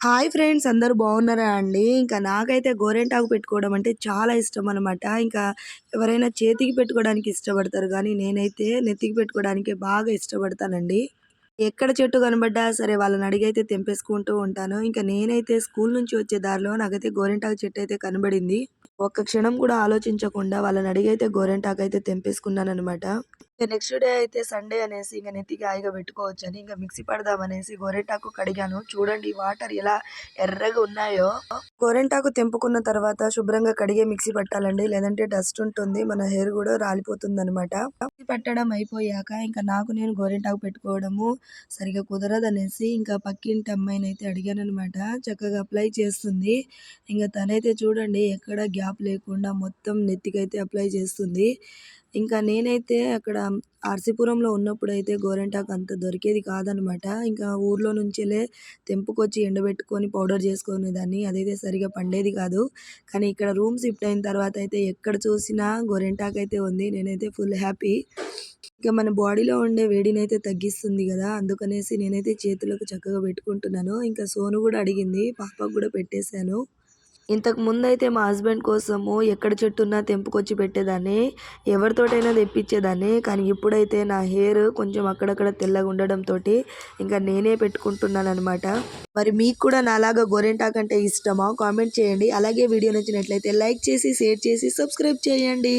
Hi friends అందరూ బాగున్నారా అండి? ఇంకా నాకైతే గోరెంటాకు పెట్టుకోవడం అంటే చాలా ఇష్టం అనమాట ఇంకా ఎవరైనా చేతికి పెట్టుకోవడానికి ఇష్టపడతారు కానీ నేనైతే నెత్తికి పెట్టుకోవడానికి బాగా ఇష్టపడతానండి. ఎక్కడ చెట్టు కనబడ్డా సరే వాళ్ళని అడిగైతే తెంపేసుకుంటూ ఉంటాను. ఇంకా నేనైతే స్కూల్ నుంచి వచ్చే దారిలో నాకైతే గోరెంటాకు చెట్టు అయితే కనబడింది. ఒక్క క్షణం కూడా ఆలోచించకుండా వాళ్ళని అడిగైతే గోరెంటాకు అయితే తెంపేసుకున్నాను అనమాట నెక్స్ట్ డే అయితే సండే అనేసి ఇంకా నెత్తికి హాయిగా పెట్టుకోవచ్చు అని ఇంకా మిక్సీ పడదాం అనేసి గోరెంటాకు కడిగాను. చూడండి వాటర్ ఎలా ఎర్రగా ఉన్నాయో. గోరెంటాకు తెంపుకున్న తర్వాత శుభ్రంగా కడిగే మిక్సీ పట్టాలండి. లేదంటే డస్ట్ ఉంటుంది మన హెయిర్ కూడా రాలిపోతుంది అనమాట మిక్సీ పట్టడం అయిపోయాక ఇంకా నాకు నేను గోరెంటాకు పెట్టుకోవడము సరిగా కుదరదనేసి ఇంకా పక్కింటి అమ్మాయిని అయితే అడిగాను అనమాట చక్కగా అప్లై చేస్తుంది. ఇంకా తనైతే చూడండి ఎక్కడ గ్యాప్ లేకుండా మొత్తం నెత్తికైతే అప్లై చేస్తుంది. ఇంకా నేనైతే అక్కడ ఆర్సీపురంలో ఉన్నప్పుడు అయితే గోరెంటాకు అంత దొరికేది కాదనమాట. ఇంకా ఊర్లో నుంచెలే తెంపుకొచ్చి ఎండబెట్టుకొని పౌడర్ చేసుకునేదాన్ని. అదైతే సరిగా పండేది కాదు. కానీ ఇక్కడ రూమ్ షిఫ్ట్ అయిన తర్వాత అయితే ఎక్కడ చూసినా గోరెంటాకు అయితే ఉంది. నేనైతే ఫుల్ హ్యాపీ. ఇంకా మన బాడీలో ఉండే వేడిని అయితే తగ్గిస్తుంది కదా. అందుకనేసి నేనైతే చేతులకు చక్కగా పెట్టుకుంటున్నాను. ఇంకా సోను కూడా అడిగింది. పాపకు కూడా పెట్టేశాను. ఇంతకు ముందు అయితే మా హస్బెండ్ కోసము ఎక్కడ చెట్టు ఉన్నా తెంపుకొచ్చి పెట్టేదాన్ని ఎవరితోటైనా తెప్పించేదాన్ని. కానీ ఇప్పుడైతే నా హెయిర్ కొంచెం అక్కడక్కడ తెల్లగా ఉండడంతో ఇంకా నేనే పెట్టుకుంటున్నాను అనమాట మరి మీకు కూడా నాలాగా గోరెంటాక్ అంటే ఇష్టమా? కామెంట్ చేయండి. అలాగే వీడియో నచ్చినట్లయితే లైక్ చేసి షేర్ చేసి సబ్స్క్రైబ్ చేయండి.